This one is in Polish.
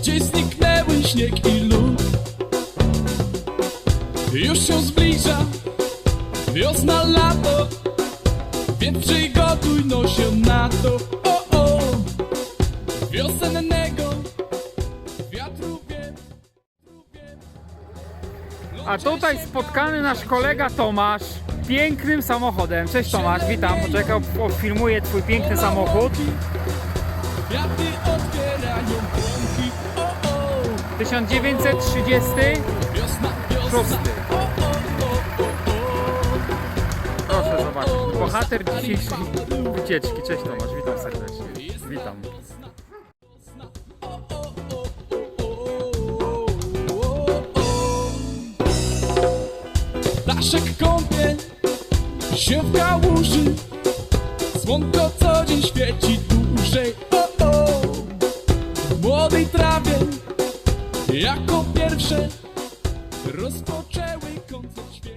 Gdzieś zniknęły śnieg i lód Już się zbliża wiosna, lato Więc przygotuj no się na to O, o, wiosennego wiatru wie A tutaj spotkany nasz kolega Tomasz pięknym samochodem. Cześć Tomasz, witam. Poczekaj, filmuję twój piękny samochód. 1936 Proszę zobaczyć, bohater dzisiejszej wycieczki. Cześć Tomasz, witam serdecznie. Witam. Daszek kąpie się w kałuży Słonko co dzień świeci dłużej o, o. W młodej trawie jako pierwsze rozpoczęły koncert